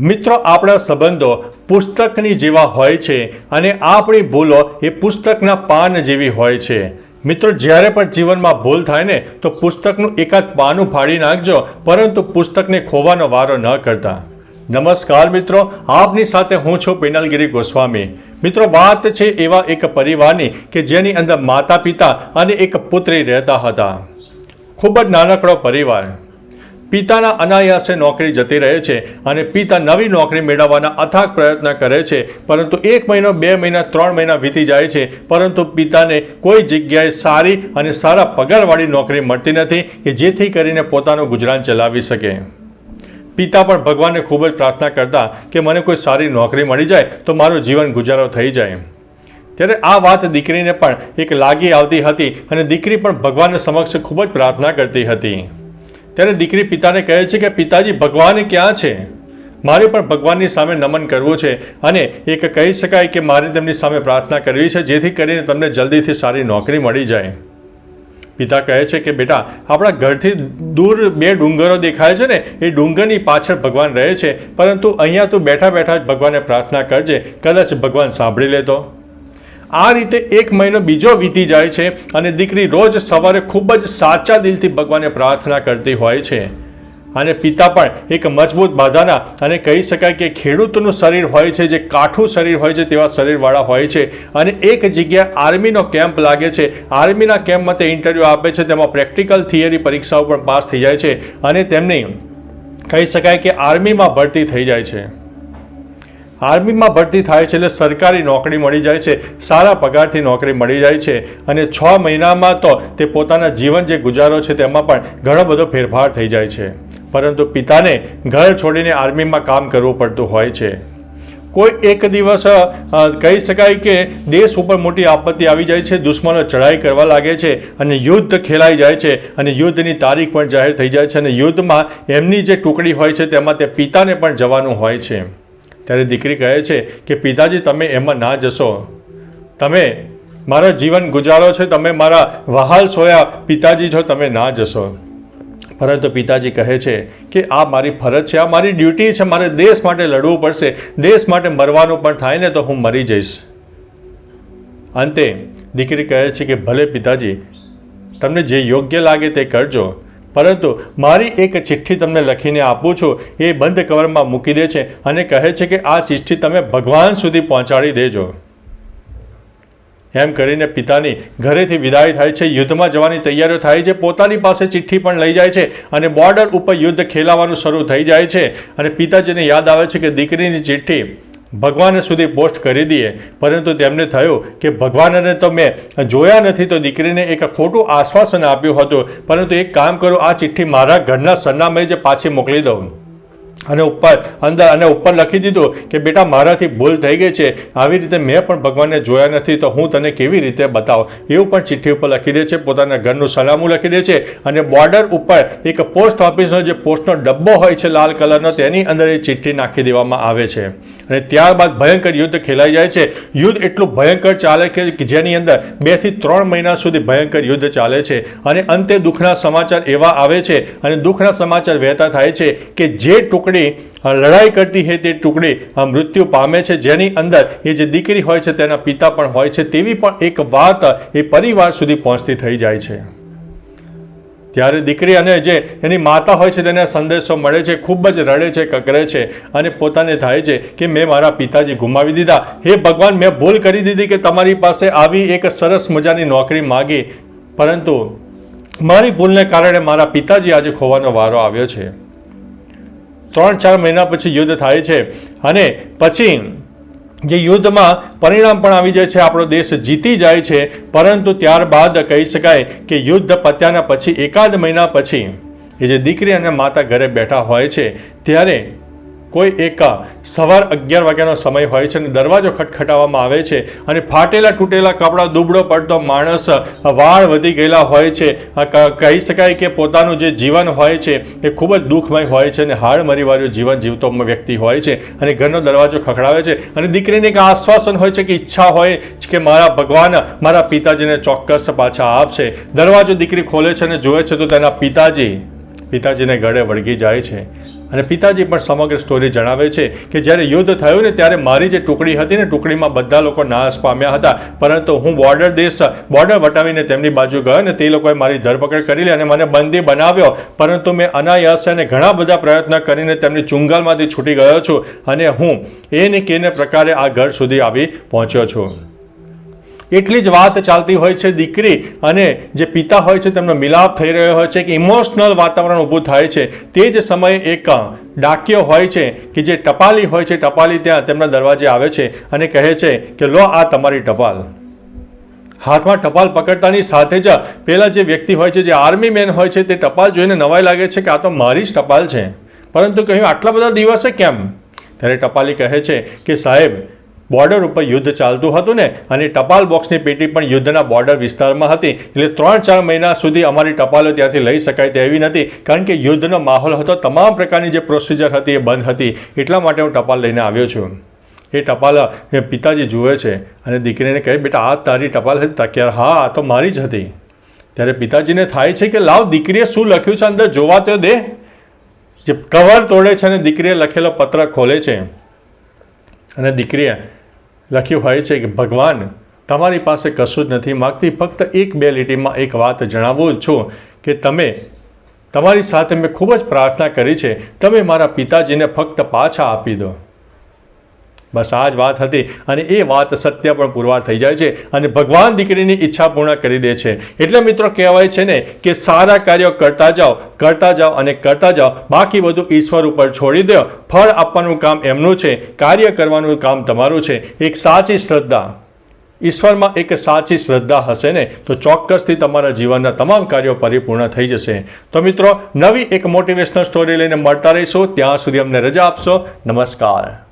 મિત્રો, આપણા સંબંધો પુસ્તકની જેવા હોય છે અને આપણી ભૂલો એ પુસ્તકના પાન જેવી હોય છે. મિત્રો, જ્યારે પણ જીવનમાં ભૂલ થાય ને, તો પુસ્તકનું એકાદ પાનું ફાડી નાખજો, પરંતુ પુસ્તકને ખોવાનો વારો ન કરતા. નમસ્કાર મિત્રો, આપની સાથે હું છું પિનલગીરી ગોસ્વામી. મિત્રો, વાત છે એવા એક પરિવારની કે જેની અંદર માતા પિતા અને એક પુત્રી રહેતા હતા. ખૂબ જ નાનકડો પરિવાર. પિતાના અનાયાસે નોકરી જતી રહે છે અને પિતા નવી નોકરી મેળવવાના અથાગ પ્રયત્ન કરે છે. પરંતુ એક મહિનો, બે મહિના, ત્રણ મહિના વીતી જાય છે. પરંતુ પિતાને કોઈ જગ્યાએ સારી અને સારા પગારવાળી નોકરી મળતી નથી કે જેથી કરીને પોતાનું ગુજરાન ચલાવી શકે. પિતા પણ ભગવાનને ખૂબ જ પ્રાર્થના કરતા કે મને કોઈ સારી નોકરી મળી જાય તો મારું જીવન ગુજારો થઈ જાય. ત્યારે આ વાત દીકરીને પણ એક લાગી આવતી હતી અને દીકરી પણ ભગવાન સમક્ષ ખૂબ જ પ્રાર્થના કરતી હતી. ત્યારે દીકરી પિતાને કહે છે કે, પિતાજી, ભગવાન ક્યાં છે? મારે પણ ભગવાનની સામે નમન કરવું છે અને એક કહી શકાય કે મારે તેમની સામે પ્રાર્થના કરવી છે, જેથી કરીને તમને જલ્દીથી સારી નોકરી મળી જાય. પિતા કહે છે કે, બેટા, આપણા ઘરથી દૂર બે ડુંગરો દેખાય છે ને, એ ડુંગરની પાછળ ભગવાન રહે છે, પરંતુ અહીંયા તું બેઠા બેઠા જ ભગવાનને પ્રાર્થના કરજે. કદાચ ભગવાન સાંભળી લેતો. આ રીતે એક મહિનો બીજો વીતી જાય છે અને દીકરી રોજ સવારે ખૂબ જ સાચા દિલથી ભગવાનને પ્રાર્થના કરતી હોય છે. અને પિતા પણ એક મજબૂત બાધાના અને કહી શકાય કે ખેડૂતનું શરીર હોય છે, જે કાઠું શરીર હોય છે તેવા શરીરવાળા હોય છે. અને એક જગ્યાએ આર્મીનો કેમ્પ લાગે છે. આર્મીના કેમ્પમાં તે ઇન્ટરવ્યૂ આપે છે, તેમાં પ્રેક્ટિકલ થિયરી પરીક્ષાઓ પણ પાસ થઈ જાય છે. અને તેમની કહી શકાય કે આર્મીમાં ભરતી થઈ જાય છે. આર્મીમાં ભરતી થાય છે એટલે સરકારી નોકરી મળી જાય છે. સારા પગારથી નોકરી મળી જાય છે. અને છ મહિનામાં તો તે પોતાના જીવન જે ગુજારો છે તેમાં પણ ઘણો બધો ફેરફાર થઈ જાય છે. પરંતુ પિતાને ઘર છોડીને આર્મીમાં કામ કરવું પડતું હોય છે. કોઈ એક દિવસ કહી શકાય કે દેશ ઉપર મોટી આપત્તિ આવી જાય છે, દુશ્મનો ચઢાઈ કરવા લાગે છે અને યુદ્ધ ખેલાઈ જાય છે અને યુદ્ધની તારીખ પણ જાહેર થઈ જાય છે અને યુદ્ધમાં એમની જે ટુકડી હોય છે તેમાં તે પિતાને પણ જવાનું હોય છે. ત્યારે દીકરી કહે છે કે, પિતાજી, તમે એમાં ના જશો. તમે મારા જીવન ગુજારો છે, તમે મારા વહાલ સોયા પિતાજી છો, તમે ના જશો. પરંતુ પિતાજી કહે છે કે, આ મારી ફરજ છે, આ મારી ડ્યુટી છે, મારે દેશ માટે લડવું પડશે, દેશ માટે મરવાનું પણ થાય ને તો હું મરી જઈશ. અંતે દીકરી કહે છે કે, ભલે પિતાજી, તમને જે યોગ્ય લાગે તે કરજો. પરંતુ મારી એક ચિઠ્ઠી તમને લખીને આપું છું, એ બંધ કવરમાં મૂકી દે છે અને કહે છે કે આ ચિઠ્ઠી તમે ભગવાન સુધી પહોંચાડી દેજો. એમ કરીને પિતાની ઘરેથી વિદાય થાય છે, યુદ્ધમાં જવાની તૈયારીઓ થાય છે, પોતાની પાસે ચિઠ્ઠી પણ લઈ જાય છે અને બોર્ડર ઉપર યુદ્ધ ખેલાવાનું શરૂ થઈ જાય છે અને પિતાજીને યાદ આવે છે કે દીકરીની ચિઠ્ઠી ભગવાન સુધી પોસ્ટ કરી દઈએ. પરંતુ તેમને થયું કે ભગવાનને તો મેં જોયા નથી તો દીકરીને એક ખોટું આશ્વાસન આપ્યું હતું. પરંતુ એક કામ કરો, આ ચિઠ્ઠી મારા ઘરના સરનામે જ પાછી મોકલી દઉં. અને ઉપર, અંદર, અને ઉપર લખી દીધું કે, બેટા, મારાથી ભૂલ થઈ ગઈ છે. આવી રીતે મેં પણ ભગવાનને જોયા નથી, તો હું તને કેવી રીતે બતાવું? એવું પણ ચિઠ્ઠી ઉપર લખી દે છે, પોતાના ઘરનું સલામું લખી દે છે, અને બોર્ડર ઉપર એક પોસ્ટ ઓફિસનો જે પોસ્ટનો ડબ્બો હોય છે લાલ કલરનો, તેની અંદર એ ચિઠ્ઠી નાખી દેવામાં આવે છે. અને ત્યારબાદ ભયંકર યુદ્ધ ખેલાઈ જાય છે. યુદ્ધ એટલું ભયંકર ચાલે કે જેની અંદર બેથી ત્રણ મહિના સુધી ભયંકર યુદ્ધ ચાલે છે. અને અંતે દુઃખના સમાચાર એવા આવે છે, અને દુઃખના સમાચાર વહેતા થાય છે કે જે ટુકડી અ, લડાઈ કરતી હે તે ટુકડી મૃત્યુ પામે છે. જેની અંદર એ જે દીકરી હોય છે તેના પિતા પણ હોય છે. તેવી પણ એક વાત એ પરિવાર સુધી પહોંચતી થઈ જાય છે. ત્યારે દીકરી અને જે એની માતા હોય છે તેને સંદેશો મળે છે ખૂબ જ રડે છે કકરે છે અને પોતાને થાય છે કે મેં મારા પિતાજી ગુમાવી દીધા. હે ભગવાન મેં ભૂલ કરી દીધી કે તમારી પાસે આવી એક સરસ મજાની નોકરી માગી. પરંતુ મારી ભૂલને કારણે મારા પિતાજી આજે ખોવાનો વારો આવ્યો છે. ત્રણ ચાર મહિના પછી યુદ્ધ થાય છે અને પછી જે યુદ્ધમાં પરિણામ પણ આવી જાય છે, આપણો દેશ જીતી જાય છે. પરંતુ ત્યારબાદ કહી શકાય કે યુદ્ધ પત્યાના પછી એકાદ મહિના પછી એ જે દીકરી અને માતા ઘરે બેઠા હોય છે, ત્યારે કોઈ એક સવાર અગિયાર વાગ્યાનો સમય હોય છે અને દરવાજો ખટખટાવવામાં આવે છે અને ફાટેલા તૂટેલા કપડાં દુબળો પડતો માણસ વાળ વધી ગયેલા હોય છે. કહી શકાય કે પોતાનું જે જીવન હોય છે એ ખૂબ જ દુઃખમય હોય છે અને હાડ મરીવાળું જીવન જીવતો વ્યક્તિ હોય છે અને ઘરનો દરવાજો ખખડાવે છે અને દીકરીને એક આશ્વાસન હોય છે કે ઈચ્છા હોય કે મારા ભગવાન મારા પિતાજીને ચોક્કસ પાછા આપશે. દરવાજો દીકરી ખોલે છે અને જોવે છે તો તેના પિતાજી, પિતાજીને ગળે વળગી જાય છે. અને પિતાજી પણ સમગ્ર સ્ટોરી જણાવે છે કે જ્યારે યુદ્ધ થયું ને ત્યારે મારી જે ટુકડી હતી ને ટુકડીમાં બધા લોકો નાશ પામ્યા હતા. પરંતુ હું બોર્ડર દેશ, બોર્ડર વટાવીને તેમની બાજુ ગયો ને તે લોકોએ મારી ધરપકડ કરી લે અને મને બંદી બનાવ્યો. પરંતુ મેં અનાયાસ અને ઘણા બધા પ્રયત્ન કરીને તેમની ચુંગાલમાંથી છૂટી ગયો છું અને હું એ ને કેને પ્રકારે આ ઘર સુધી આવી પહોંચ્યો છું. એટલી જ વાત ચાલતી હોય છે દીકરી અને જે પિતા હોય છે તેમનો મિલાપ થઈ રહ્યો હોય છે કે ઇમોશનલ વાતાવરણ ઊભું થાય છે, તે જ સમયે એક ડાક્યો હોય છે કે જે ટપાલી હોય છે, ટપાલી ત્યાં તેમના દરવાજે આવે છે અને કહે છે કે, લો, આ તમારી ટપાલ. હાથમાં ટપાલ પકડતાની સાથે જ પહેલાં જે વ્યક્તિ હોય છે, જે આર્મી મેન હોય છે, તે ટપાલ જોઈને નવાઈ લાગે છે કે આ તો મારી જ ટપાલ છે. પરંતુ કહ્યું, આટલા બધા દિવસે કેમ? ત્યારે ટપાલી કહે છે કે, સાહેબ બોર્ડર ઉપર યુદ્ધ ચાલતું હતું ને, અને ટપાલ બોક્સની પેટી પણ યુદ્ધના બોર્ડર વિસ્તારમાં હતી. એટલે ત્રણ ચાર મહિના સુધી અમારી ટપાલો ત્યાંથી લઈ શકાય તેવી નથી. કારણ કે યુદ્ધનો માહોલ હતો, તમામ પ્રકારની જે પ્રોસિજર હતી એ બંધ હતી. એટલા માટે હું ટપાલ લઈને આવ્યો છું. એ ટપાલ પિતાજી જુએ છે. અને દીકરીને કહે, બેટા, આ તારી ટપાલ હતી તક્યાર હા, આ તો મારી જ હતી. ત્યારે પિતાજીને થાય છે કે, લાવ, દીકરીએ શું લખ્યું છે અંદર? જોવા તો દે. જે કવર તોડે છે અને દીકરીએ લખેલો પત્ર ખોલે છે. અને દીકરીએ લખ્યું હોય છે કે ભગવાન, તમારી પાસે કશું જ નથી માગતી, ફક્ત એક બે લીટીમાં એક વાત જણાવું છું કે તમે, તમારી સાથે મેં ખૂબ જ પ્રાર્થના કરી છે. તમે મારા પિતાજીને ફક્ત પાછા આપી દો. બસ આ જ વાત હતી અને એ વાત સત્ય પણ પુરવાર થઈ જાય છે અને ભગવાન દીકરીની ઈચ્છા પૂર્ણ કરી દે છે. એટલે મિત્રો કહેવાય છે ને કે સારા કાર્યો કરતા જાઓ કરતા જાઓ અને કરતા જાઓ. બાકી બધું ઈશ્વર ઉપર છોડી દો. ફળ આપવાનું કામ એમનું છે, કાર્ય કરવાનું કામ તમારું છે. એક સાચી શ્રદ્ધા. ઈશ્વરમાં એક સાચી શ્રદ્ધા હશે ને, તો ચોક્કસથી તમારા જીવનના તમામ કાર્યો પરિપૂર્ણ થઈ જશે. તો મિત્રો, નવી એક મોટિવેશનલ સ્ટોરી લઈને મળતા રહીશું. ત્યાં સુધી અમને રજા આપશો. નમસ્કાર.